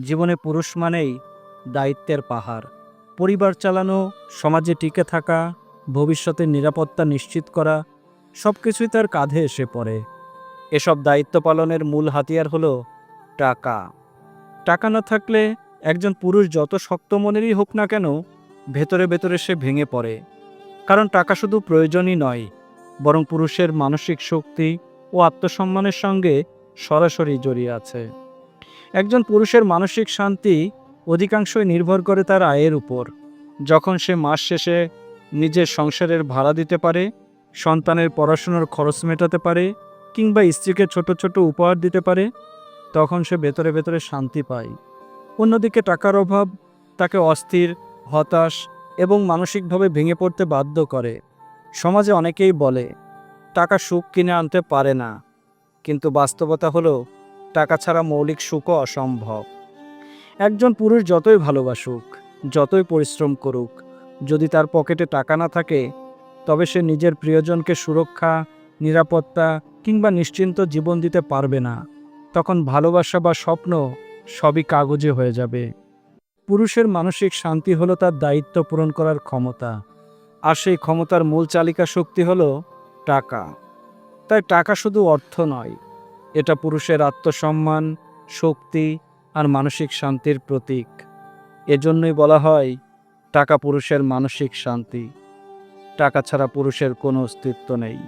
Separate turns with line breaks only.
জীবনে পুরুষ মানেই দায়িত্বের পাহাড়। পরিবার চালানো, সমাজে টিকে থাকা, ভবিষ্যতের নিরাপত্তা নিশ্চিত করা সব কিছুই তার কাঁধে এসে পড়ে। এসব দায়িত্ব পালনের মূল হাতিয়ার হলো টাকা। টাকা না থাকলে একজন পুরুষ যত শক্ত মনেরই হোক না কেন, ভেতরে ভেতরে সে ভেঙে পড়ে। কারণ টাকা শুধু প্রয়োজনই নয়, বরং পুরুষের মানসিক শক্তি ও আত্মসম্মানের সঙ্গে সরাসরি জড়িয়ে আছে। একজন পুরুষের মানসিক শান্তি অধিকাংশই নির্ভর করে তার আয়ের উপর। যখন সে মাস শেষে নিজের সংসারের ভাড়া দিতে পারে, সন্তানের পড়াশোনার খরচ মেটাতে পারে, কিংবা স্ত্রীকে ছোট ছোট উপহার দিতে পারে, তখন সে ভেতরে ভেতরে শান্তি পায়। অন্যদিকে টাকার অভাব তাকে অস্থির, হতাশ এবং মানসিকভাবে ভেঙে পড়তে বাধ্য করে। সমাজে অনেকেই বলে, টাকা সুখ কিনে আনতে পারে না। কিন্তু বাস্তবতা হলো টাকা ছাড়া মৌলিক সুখও অসম্ভব। একজন পুরুষ যতই ভালোবাসুক, যতই পরিশ্রম করুক, যদি তার পকেটে টাকা না থাকে, তবে সে নিজের প্রিয়জনকে সুরক্ষা, নিরাপত্তা কিংবা নিশ্চিন্ত জীবন দিতে পারবে না। তখন ভালোবাসা বা স্বপ্ন সবই কাগজে হয়ে যাবে। পুরুষের মানসিক শান্তি হলো তার দায়িত্ব পূরণ করার ক্ষমতা। আর সেই ক্ষমতার মূল চালিকা শক্তি হলো টাকা। তাই টাকা শুধু অর্থ নয় এটা পুরুষের আত্মসম্মান, শক্তি আর মানসিক শান্তির প্রতীক। এজন্যই বলা হয়, টাকা পুরুষের মানসিক শান্তি। টাকা ছাড়া পুরুষের কোনো অস্তিত্ব নেই।